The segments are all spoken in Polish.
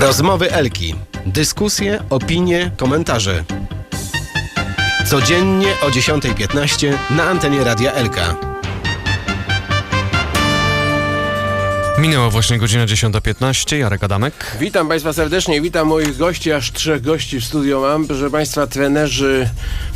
Rozmowy Elki. Dyskusje, opinie, komentarze. Codziennie o 10.15 na antenie Radia Elka. Minęła właśnie godzina 10.15, Jarek Adamek. Witam Państwa serdecznie, witam moich gości, aż trzech gości w studio mam. Proszę Państwa, trenerzy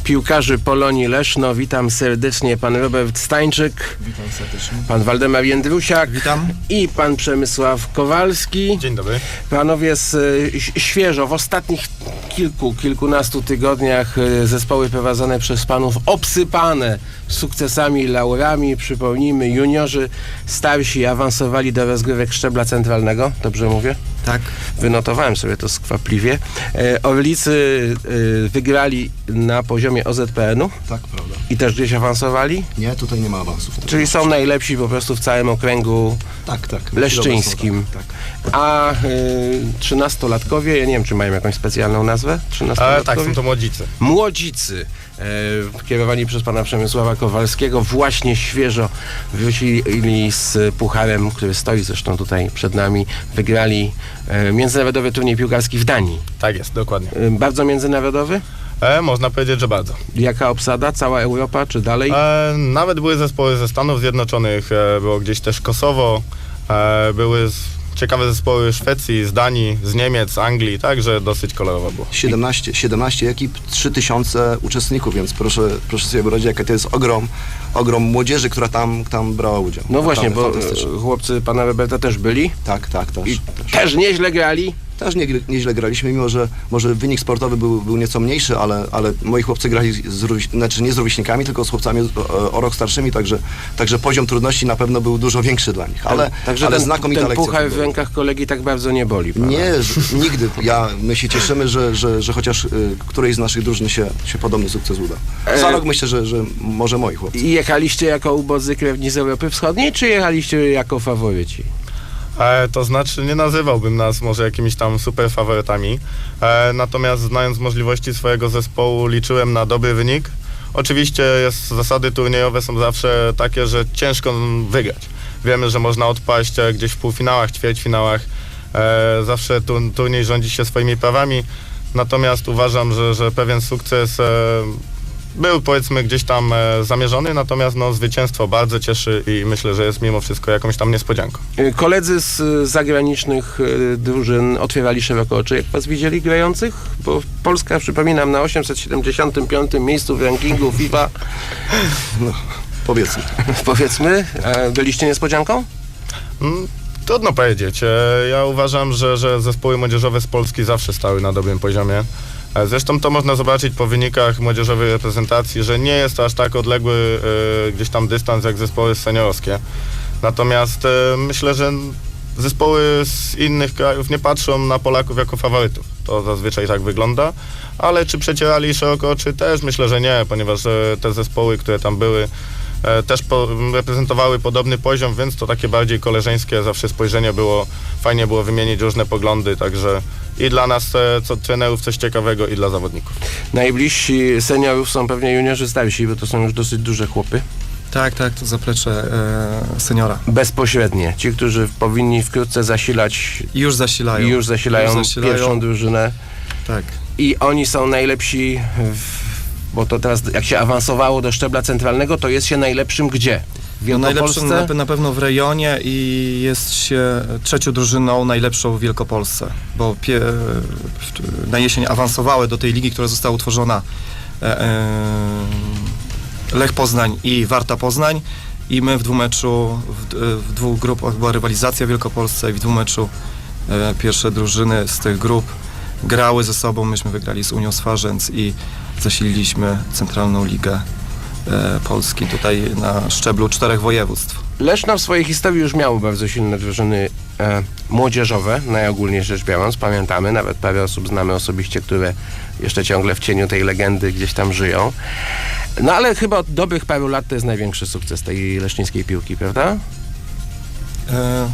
piłkarzy Polonii Leszno, witam serdecznie pan Robert Stańczyk, Witam serdecznie. pan Waldemar Jędrusiak Witam. i pan Przemysław Kowalski. Dzień dobry. Panowie z, ś- świeżo, w ostatnich kilku, kilkunastu tygodniach y, zespoły prowadzone przez panów obsypane sukcesami i laurami. Przypomnijmy, juniorzy starsi awansowali do rozgrywek szczebla centralnego, dobrze mówię? Tak. Wynotowałem sobie to skwapliwie. E, Orlicy e, wygrali na poziomie OZPN-u Tak, prawda. i też gdzieś awansowali, Nie, tutaj nie ma awansów. czyli są najlepsi po prostu w całym okręgu Tak, tak. leszczyńskim. Tak. A trzynastolatkowie, ja nie wiem, czy mają jakąś specjalną nazwę? Trzynastolatkowie? tak, są to młodzicy. Młodzicy, e, kierowani przez pana Przemysława Kowalskiego, właśnie świeżo wrócili z pucharem, który stoi zresztą tutaj przed nami. Wygrali e, międzynarodowy turniej piłkarski w Danii. Tak jest, dokładnie. E, bardzo międzynarodowy? E, można powiedzieć, że bardzo. Jaka obsada? Cała Europa, czy dalej? E, nawet były zespoły ze Stanów Zjednoczonych, e, było gdzieieś też Kosowo, e, były z, ciekawe zespoły Szwecji, z Danii, z Niemiec, z Anglii, także dosyć kolorowo było. 17, 17 ekip, 3000 uczestników, więc proszę, proszę sobie wyobrazić, jaki to jest ogrom, ogrom młodzieży, która tam, tam brała udział. No właśnie, bo e, chłopcy pana Roberta też byli Tak, tak, też. i też. też nieźle grali. Też nie, nieźle graliśmy, mimo że może wynik sportowy był, był nieco mniejszy, ale, ale moi chłopcy grali z, znaczy nie z rówieśnikami, tylko z chłopcami o, rok starszymi, także, także poziom trudności na pewno był dużo większy dla nich. Ale, Także ale ten, znakomita ten lekcja. puchar w rękach kolegi tak bardzo nie boli. pana. Nie, nigdy. Ja, my się cieszymy, że, że, że chociaż y, którejś z naszych drużyn się, się podobny sukces uda. Za E, rok myślę, że, że może moi chłopcy. I jechaliście jako ubodzy krewni z Europy Wschodniej, czy jechaliście jako faworyci? E, to znaczy, nie nazywałbym nas może jakimiś tam super faworytami, e, natomiast znając możliwości swojego zespołu, liczyłem na dobry wynik. Oczywiście jest, zasady turniejowe są zawsze takie, że ciężko wygrać. Wiemy, że można odpaść e, gdzieś w półfinałach, ćwierćfinałach. E, zawsze tu, turniej rządzi się swoimi prawami, natomiast uważam, że, że pewien sukces e, był powiedzmy gdzieś tam e, zamierzony, natomiast no, zwycięstwo bardzo cieszy i myślę, że jest mimo wszystko jakąś tam niespodzianką. Y, Koledzy z y, zagranicznych y, drużyn otwierali szeroko oczy, jak was widzieli grających? Bo Polska, przypominam, na 875 miejscu w rankingu FIFA, Powiedzmy. powiedzmy, e, byliście niespodzianką? Mm, Trudno powiedzieć. E, Ja uważam, że, że zespoły młodzieżowe z Polski zawsze stały na dobrym poziomie. E, Zresztą to można zobaczyć po wynikach młodzieżowej reprezentacji, że nie jest to aż tak odległy e, gdzieś tam dystans jak zespoły seniorskie. Natomiast e, myślę, że zespoły z innych krajów nie patrzą na Polaków jako faworytów. To zazwyczaj tak wygląda. Ale czy przecierali szeroko oczy? Też myślę, że nie, ponieważ te zespoły, które tam były, też po, reprezentowały podobny poziom, więc to takie bardziej koleżeńskie zawsze spojrzenie było, fajnie było wymienić różne poglądy, także i dla nas, e, co trenerów, coś ciekawego i dla zawodników. Najbliżsi seniorów są pewnie juniorzy starsi, bo to są już dosyć duże chłopy. Tak, tak, to zaplecze e, seniora. Bezpośrednie. Ci, którzy powinni wkrótce zasilać już zasilają. już zasilają, Już zasilają. pierwszą drużynę. Tak. I oni są najlepsi, w, bo to teraz jak się awansowało do szczebla centralnego, to jest się najlepszym gdzie? W No najlepszym na, pewno w rejonie i jest się trzecią drużyną najlepszą w Wielkopolsce, bo pie, na jesień awansowały do tej ligi, która została utworzona e, e, Lech Poznań i Warta Poznań i my w dwumeczu, w, w dwóch grupach była rywalizacja w Wielkopolsce i w dwumeczu e, pierwsze drużyny z tych grup grały ze sobą, myśmy wygrali z Unią Swarzędz i zasililiśmy Centralną Ligę e, Polski tutaj na szczeblu czterech województw. Leszno w swojej historii już miało bardzo silne drużyny e, młodzieżowe, najogólniej rzecz biorąc, pamiętamy, nawet parę osób znamy osobiście, które jeszcze ciągle w cieniu tej legendy gdzieś tam żyją. No ale chyba od dobrych paru lat to jest największy sukces tej leszczyńskiej piłki, prawda? E,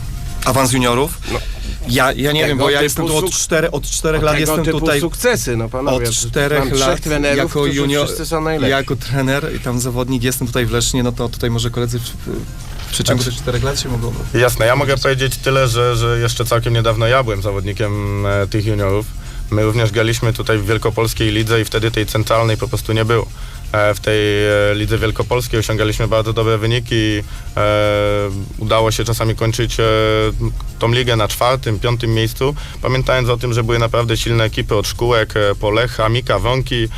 awans juniorów. Ja, ja nie Tego wiem, bo ja jestem tu od, cztery, od czterech lat jestem typu tutaj sukcesy, no panowie. od czterech lat trenerów, jako junior, jako trener i tam zawodnik jestem tutaj w Lesznie, no to tutaj może koledzy w, w przeciągu tych czterech lat się mogą... Jasne, ja mogę powiedzieć tyle, że, że jeszcze całkiem niedawno ja byłem zawodnikiem e, tych juniorów. My również graliśmy tutaj w Wielkopolskiej lidze i wtedy tej centralnej po prostu nie było. E, w tej e, lidze wielkopolskiej osiągaliśmy bardzo dobre wyniki. E, udało się czasami kończyć tą ligę na czwartym, piątym miejscu, pamiętając o tym, że były naprawdę silne ekipy od szkółek, e, po Lech, Amika, Wąki,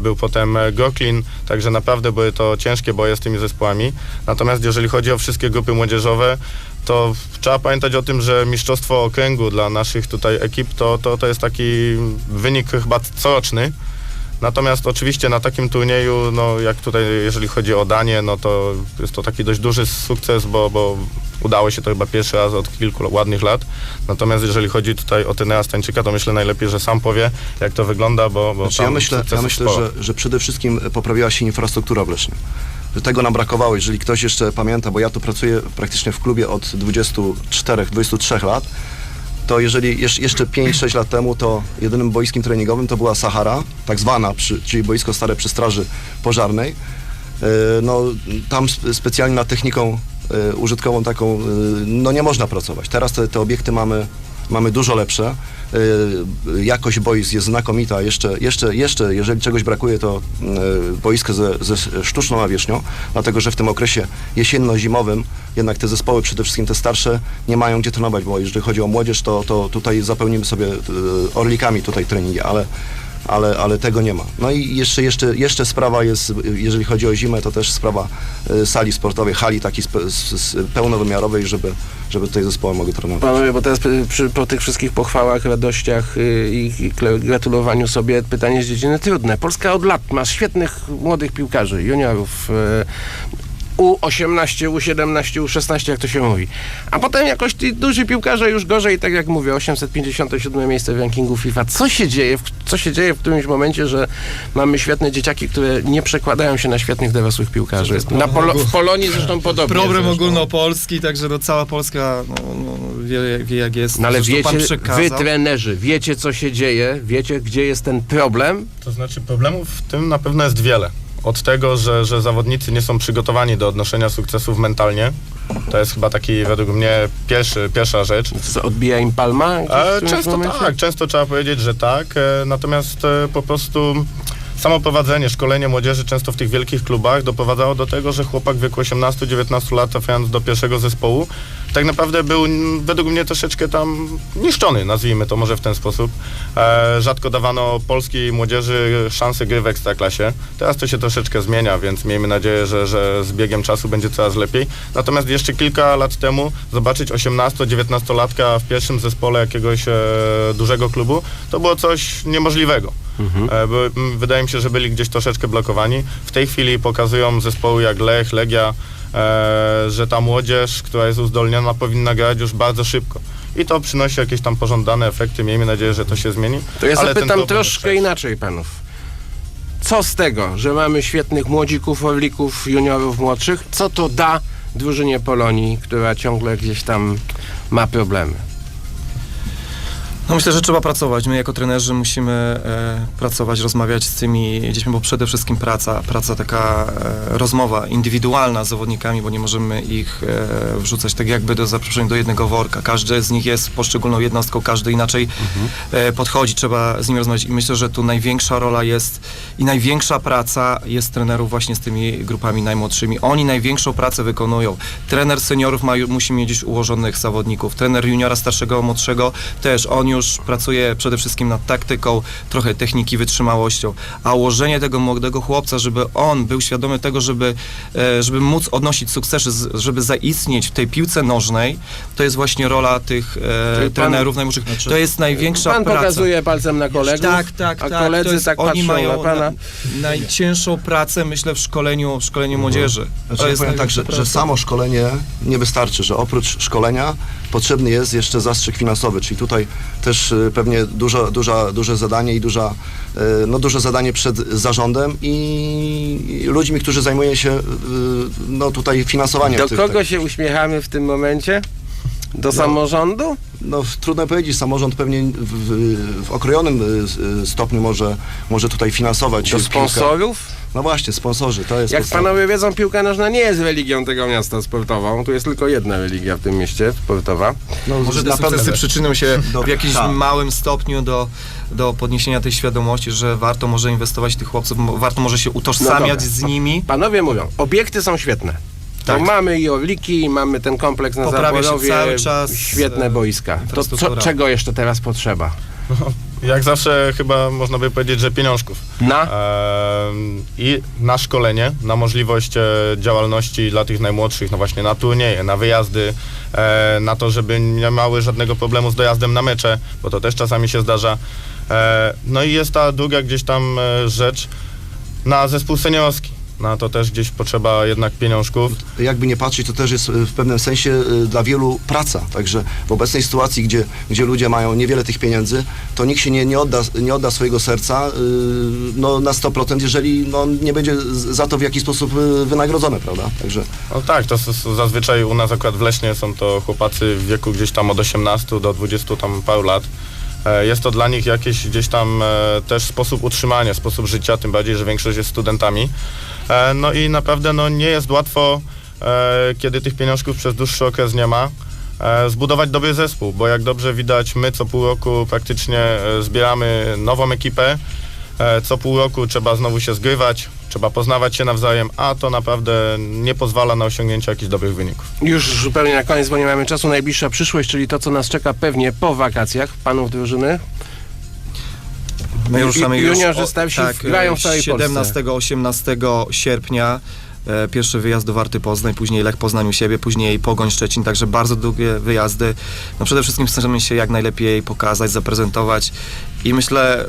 był potem Goklin, także naprawdę były to ciężkie boje z tymi zespołami. Natomiast jeżeli chodzi o wszystkie grupy młodzieżowe, to trzeba pamiętać o tym, że mistrzostwo okręgu dla naszych tutaj ekip to, to, to jest taki wynik chyba coroczny. Natomiast oczywiście na takim turnieju, no jak tutaj, jeżeli chodzi o Danię, no to jest to taki dość duży sukces, bo, bo udało się to chyba pierwszy raz od kilku ładnych lat. Natomiast jeżeli chodzi tutaj o tenera Stańczyka, to myślę najlepiej, że sam powie, jak to wygląda, bo, bo Znaczy, ja myślę, ja myślę że, że przede wszystkim poprawiła się infrastruktura w Lesznie. Że tego nam brakowało, jeżeli ktoś jeszcze pamięta, bo ja tu pracuję praktycznie w klubie od 24-23 lat, to jeżeli jesz- jeszcze 5-6 lat temu, to jedynym boiskiem treningowym to była Sahara, tak zwana, czyli boisko stare przy straży pożarnej. E, No, tam spe- specjalnie nad techniką e, użytkową taką, e, no nie można pracować. Teraz te, te obiekty mamy, mamy dużo lepsze. E, Jakość boisk jest znakomita. Jeszcze, jeszcze, jeszcze jeżeli czegoś brakuje, to e, boisko ze, ze sztuczną nawierzchnią, dlatego że w tym okresie jesienno-zimowym jednak te zespoły, przede wszystkim te starsze, nie mają gdzie trenować, bo jeżeli chodzi o młodzież, to, to tutaj zapełnimy sobie e, orlikami tutaj treningi, ale ale, ale tego nie ma. No i jeszcze, jeszcze, jeszcze sprawa jest, jeżeli chodzi o zimę, to też sprawa e, sali sportowej, hali takiej pełnowymiarowej, żeby, żeby tutaj zespoły mogły trenować. Panowie, bo teraz przy, po tych wszystkich pochwałach, radościach y, i, i gratulowaniu sobie pytanie z dziedziny trudne. Polska od lat ma świetnych młodych piłkarzy, juniorów. Y, U18, U17, U16, jak to się mówi. A potem jakoś ci duży piłkarze już gorzej, tak jak mówię, 857 miejsce w rankingu FIFA. Co się dzieje, w, co się dzieje w którymś momencie, że mamy świetne dzieciaki, które nie przekładają się na świetnych dorosłych piłkarzy? Na Polo- w Polonii zresztą podobnie. Problem zresztą. ogólnopolski, także no cała Polska no, no, wie, wie jak jest. No ale Zresztą wiecie, wy trenerzy, wiecie co się dzieje, wiecie gdzie jest ten problem? To znaczy problemów w tym na pewno jest wiele. Od tego, że, że zawodnicy nie są przygotowani do odnoszenia sukcesów mentalnie. To jest chyba taki według mnie pierwszy, pierwsza rzecz. Co, odbija im palma? E, często tak, często trzeba powiedzieć, że tak. E, natomiast e, po prostu samo prowadzenie, szkolenie młodzieży często w tych wielkich klubach doprowadzało do tego, że chłopak w wieku 18-19 lat trafiając do pierwszego zespołu, tak naprawdę był mm, według mnie troszeczkę tam niszczony, nazwijmy to może w ten sposób. E, rzadko dawano polskiej młodzieży szansy gry w ekstraklasie. Teraz to się troszeczkę zmienia, więc miejmy nadzieję, że, że z biegiem czasu będzie coraz lepiej. Natomiast jeszcze kilka lat temu zobaczyć 18-19-latka w pierwszym zespole jakiegoś e, dużego klubu, to było coś niemożliwego. E, bo, m, wydaje mi się, że byli gdzieś troszeczkę blokowani. W tej chwili pokazują zespoły jak Lech, Legia, e, że ta młodzież, która jest uzdolniona, powinna grać już bardzo szybko. I to przynosi jakieś tam pożądane efekty. Miejmy nadzieję, że to się zmieni. To ja Ale zapytam troszkę inaczej panów. Co z tego, że mamy świetnych młodzików, orlików, juniorów młodszych? Co to da drużynie Polonii, która ciągle gdzieś tam ma problemy? No myślę, że trzeba pracować. My jako trenerzy musimy e, pracować, rozmawiać z tymi dziećmi, bo przede wszystkim praca, praca taka e, rozmowa indywidualna z zawodnikami, bo nie możemy ich e, wrzucać tak jakby do zaproszeń do jednego worka. Każdy z nich jest poszczególną jednostką, każdy inaczej e, podchodzi, trzeba z nim rozmawiać i myślę, że tu największa rola jest i największa praca jest trenerów właśnie z tymi grupami najmłodszymi. Oni największą pracę wykonują. Trener seniorów ma, musi mieć ułożonych zawodników. Trener juniora starszego, młodszego też. On już pracuje przede wszystkim nad taktyką, trochę techniki, wytrzymałością. A ułożenie tego młodego chłopca, żeby on był świadomy tego, żeby, e, żeby móc odnosić sukcesy, żeby zaistnieć w tej piłce nożnej, to jest właśnie rola tych e, pan- trenerów najmłodszych. To jest największa Pan praca. pokazuje palcem na kolegów, Tak, tak, a tak. koledzy to jest, tak oni mają na pana. Na, najcięższą pracę, myślę, w szkoleniu, w szkoleniu młodzieży. Znaczy, ja powiem tak, że, że samo szkolenie nie wystarczy, że oprócz szkolenia potrzebny jest jeszcze zastrzyk finansowy, czyli tutaj też y, pewnie dużo, duża, duże zadanie i duża, y, no duże zadanie przed zarządem i, ludźmi, którzy zajmują się y, no tutaj finansowaniem Do tych, kogo się uśmiechamy w tym momencie? Do samorządu? No, trudno powiedzieć, samorząd pewnie w, w, w okrojonym y, y, stopniu może, może tutaj finansować Do piłkę. sponsorów? No właśnie, sponsorzy, to jest Jak podstawa. panowie wiedzą, piłka nożna nie jest religią tego miasta sportową. Tu jest tylko jedna religia w tym mieście sportowa. no, Może te pewno- sukcesy przyczynią się Do- w jakimś tak. małym stopniu do, do podniesienia tej świadomości, że warto może inwestować w tych chłopców, warto może się No utożsamiać dobra. z nimi. Panowie mówią, obiekty są świetne. Tak. No mamy i Orliki, mamy ten kompleks na Poprawia się Zaborowie, cały czas, świetne e, boiska. To co, czego jeszcze teraz potrzeba? Jak zawsze chyba można by powiedzieć, że pieniążków. Na? Ehm, I na szkolenie, na możliwość e, działalności dla tych najmłodszych, no właśnie na turnieje, na wyjazdy, e, na to, żeby nie miały żadnego problemu z dojazdem na mecze, bo to też czasami się zdarza. E, no i jest ta druga gdzieś tam e, rzecz na zespół seniorski. Na to też gdzieś potrzeba jednak pieniążków. jakby nie patrzeć, to też jest y, w pewnym sensie y, dla wielu praca. Także w obecnej sytuacji, gdzie, gdzie ludzie mają niewiele tych pieniędzy, to nikt się nie, nie, odda, nie odda swojego serca y, no, na 100%, jeżeli no, nie będzie za to w jakiś sposób wynagrodzony, prawda? Także No tak, to zazwyczaj u nas akurat w Leśnie są to chłopacy w wieku gdzieś tam od 18 do 20 tam paru lat. E, Jest to dla nich jakiś gdzieś tam e, też sposób utrzymania, sposób życia, tym bardziej, że większość jest studentami. E, No i naprawdę no, nie jest łatwo, kiedy tych pieniążków przez dłuższy okres nie ma, zbudować dobry zespół, bo jak dobrze widać, my co pół roku praktycznie zbieramy nową ekipę, Co pół roku trzeba znowu się zgrywać, trzeba poznawać się nawzajem, a to naprawdę nie pozwala na osiągnięcie jakichś dobrych wyników. Już zupełnie na koniec, bo nie mamy czasu. Najbliższa przyszłość, czyli to, co nas czeka pewnie po wakacjach panów drużyny. My ruszamy już juniorzy o- tak, grają w całej 17-18 sierpnia. E, Pierwszy wyjazd do Warty Poznań, później Lech Poznań u siebie, później Pogoń Szczecin, także bardzo długie wyjazdy. No przede wszystkim chcemy się jak najlepiej pokazać, zaprezentować i myślę, e,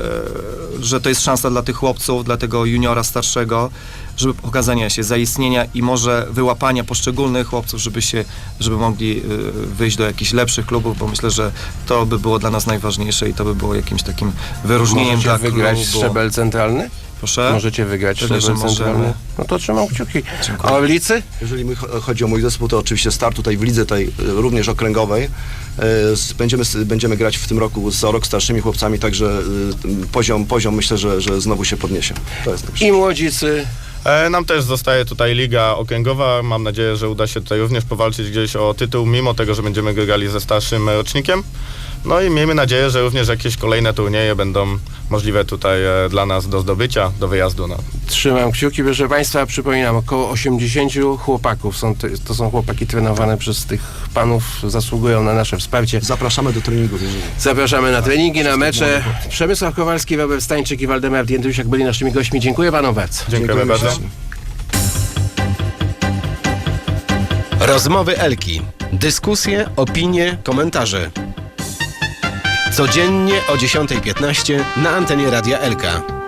że to jest szansa dla tych chłopców, dla tego juniora starszego, żeby pokazania się, zaistnienia i może wyłapania poszczególnych chłopców, żeby się, żeby mogli e, wyjść do jakichś lepszych klubów, bo myślę, że to by było dla nas najważniejsze i to by było jakimś takim wyróżnieniem Możecie dla wygrać klubu. szczebel centralny? Proszę. Możecie wygrać możemy. centralny? No to trzymam kciuki. Dziękuję. A Orlicy? jeżeli my, cho- chodzi o mój zespół, to oczywiście start tutaj w lidze tej y, również okręgowej. Z- Będziemy, będziemy grać w tym roku z o rok starszymi chłopcami, także y, poziom, poziom myślę, że, że znowu się podniesie. To jest najlepsze. I młodzicy. E, Nam też zostaje tutaj Liga Okręgowa. Mam nadzieję, że uda się tutaj również powalczyć gdzieś o tytuł, mimo tego, że będziemy grali ze starszym rocznikiem. No i miejmy nadzieję, że również jakieś kolejne turnieje będą możliwe tutaj e, dla nas do zdobycia, do wyjazdu. No. Trzymam kciuki, proszę Państwa, przypominam, około 80 chłopaków. Są to, to są chłopaki trenowane przez tych panów, zasługują na nasze wsparcie. Zapraszamy do jeżeli- Zapraszamy na treningi, na mecze. Przemysław Kowalski, Robert Stańczyk i Waldemar Diętrusiak byli naszymi gośćmi. Dziękuję Panom bardzo. Dziękujemy bardzo. Rozmowy Elki. Dyskusje, opinie, komentarze. Codziennie o 10.15 na antenie Radia Elka.